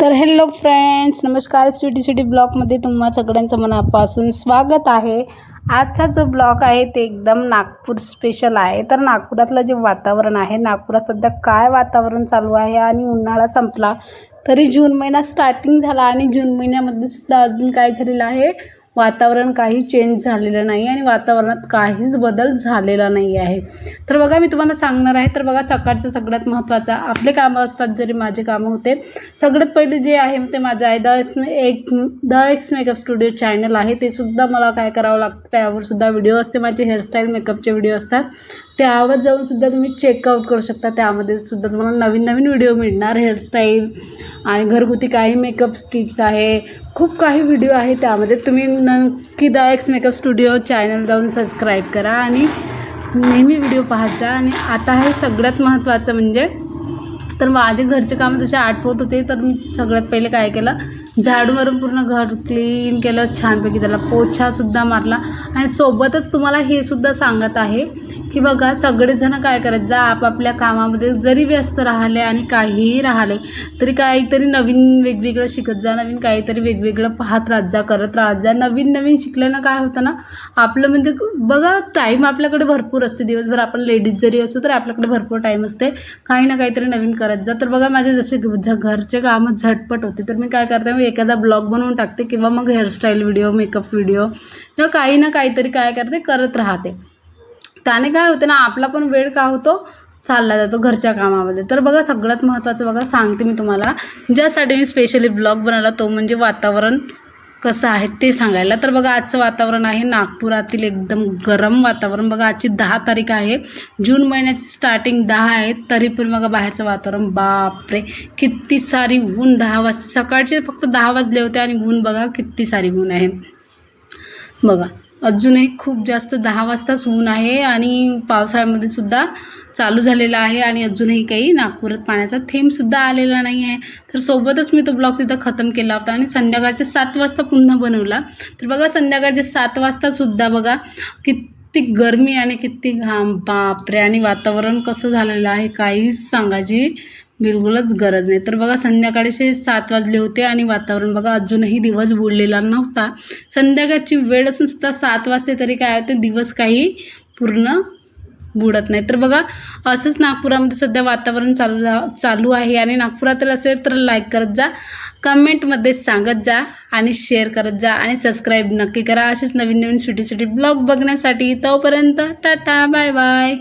तर hello friends नमस्कार. स्वीटी स्वीटी ब्लॉगमध्ये तुम्हा सगळ्यांचं मनापासून स्वागत आहे. आजचा जो ब्लॉग आहे ते एकदम नागपूर स्पेशल आहे. तर नागपुरातलं जे वातावरण आहे नागपुरात सध्या काय वातावरण चालू आहे आणि उन्हाळा संपला तरी जून महिना स्टार्टिंग झाला आणि जून महिन्यामध्ये सुद्धा अजून काय झालेलं आहे. वातावरण काही चेंज झालेलं नाही आणि वातावरणात काहीच बदल झालेला नाही आहे. तर बघा मी तुम्हाला सांगणार आहे तर बघा सकाळचं सगळ्यात महत्त्वाचं आपले कामं असतात जरी माझे कामं होते सगळ्यात पहिले जे आहे ते माझं आहे द एक्स एक the X makeup studio channel आहे ते सुद्धा मला काय करावं लागतं त्यावर सुद्धा व्हिडिओ असते माझे हेअरस्टाईल मेकअपचे व्हिडिओ असतात. त्यावर जाऊन सुद्धा तुम्ही चेकआउट करू शकता त्यामध्ये सुद्धा तुम्हाला नवीन नवीन व्हिडिओ मिळणार हेअरस्टाईल आणि घरगुती काही मेकअप टिप्स आहे. खूप काही व्हिडिओ आहे त्यामध्ये. तुम्ही नक्की the X makeup studio channel जाऊन सबस्क्राईब करा आणि नेहमी व्हिडिओ पाहत जा. आणि आता हे सगळ्यात महत्त्वाचं म्हणजे तर माझे घरचे कामं जसे आठवत होते तर मी सगळ्यात पहिले काय केलं झाडूवरून पूर्ण घर क्लीन केलं छानपैकी त्याला पोछासुद्धा मारला. आणि सोबतच तुम्हाला हे सुद्धा सांगत आहे की बघा सगळेजण काय करत जा आपापल्या कामामध्ये जरी व्यस्त राहिले आणि काहीही राहिले तरी काहीतरी नवीन वेगवेगळं शिकत जा नवीन काहीतरी वेगवेगळं पाहत राहत जा करत राहत जा. नवीन नवीन शिकल्यानं काय होतं ना आपलं म्हणजे बघा टाईम आपल्याकडे भरपूर असते. दिवसभर आपण लेडीज जरी असू तर आपल्याकडे भरपूर टाईम असते. काही ना काहीतरी नवीन करत जा. तर बघा माझे जसे घरचे कामं झटपट होते तर मी काय करते मी एखादा ब्लॉग बनवून टाकते किंवा मग हेअरस्टाईल व्हिडिओ मेकअप व्हिडिओ किंवा काही ना काहीतरी काय करते करत राहते. त्याने काय होतं ना आपला पण वेळ का होतो चालला जातो घरच्या कामामध्ये. तर बघा सगळ्यात महत्त्वाचं बघा सांगते मी तुम्हाला. ज्यासाठी मी स्पेशली ब्लॉग बनवला तो म्हणजे वातावरण कसं आहे ते सांगायला. तर बघा आजचं वातावरण आहे नागपुरातील एकदम गरम वातावरण. बघा आजची दहा तारीख आहे. जून महिन्याची स्टार्टिंग दहा आहे. तरी पण बघा बाहेरचं वातावरण बापरे! किती सारी ऊन दहा वाजता. सकाळचे फक्त दहा वाजले होते आणि ऊन बघा किती सारी ऊन आहे. बघा. अजूनही खूप जास्त दहा वाजताच ऊन आहे आणि पावसाळ्यामध्ये सुद्धा चालू झालेला आहे आणि अजूनही काही नागपुरात पाण्याचा थेंबसुद्धा आलेला नाही आहे. तर सोबतच मी तो ब्लॉग तिथं खतम केला होता आणि संध्याकाळचे सात वाजता पुन्हा बनवला. तर बघा संध्याकाळचे सात वाजतासुद्धा बघा किती गरमी आणि किती घाम. बापरे आणि वातावरण कसं झालेलं आहे काहीच सांगायची बिलकुलच गरज नाही. तर बघा संध्याकाळचे सात वाजले होते आणि वातावरण बघा अजूनही दिवस बुडलेला नव्हता. संध्याकाळची वेळ असून सुद्धा सात वाजते तरी काय होते दिवस काही पूर्ण बुडत नाही. तर बघा असंच नागपुरामध्ये सध्या वातावरण चालू चालू आहे आणि नागपुरात असेल तर लाईक करत जा कमेंटमध्ये सांगत जा आणि शेअर करत जा आणि सबस्क्राईब नक्की करा. असेच नवीन नवीन सिटी सिटी ब्लॉग बघण्यासाठी तोपर्यंत टाटा बाय बाय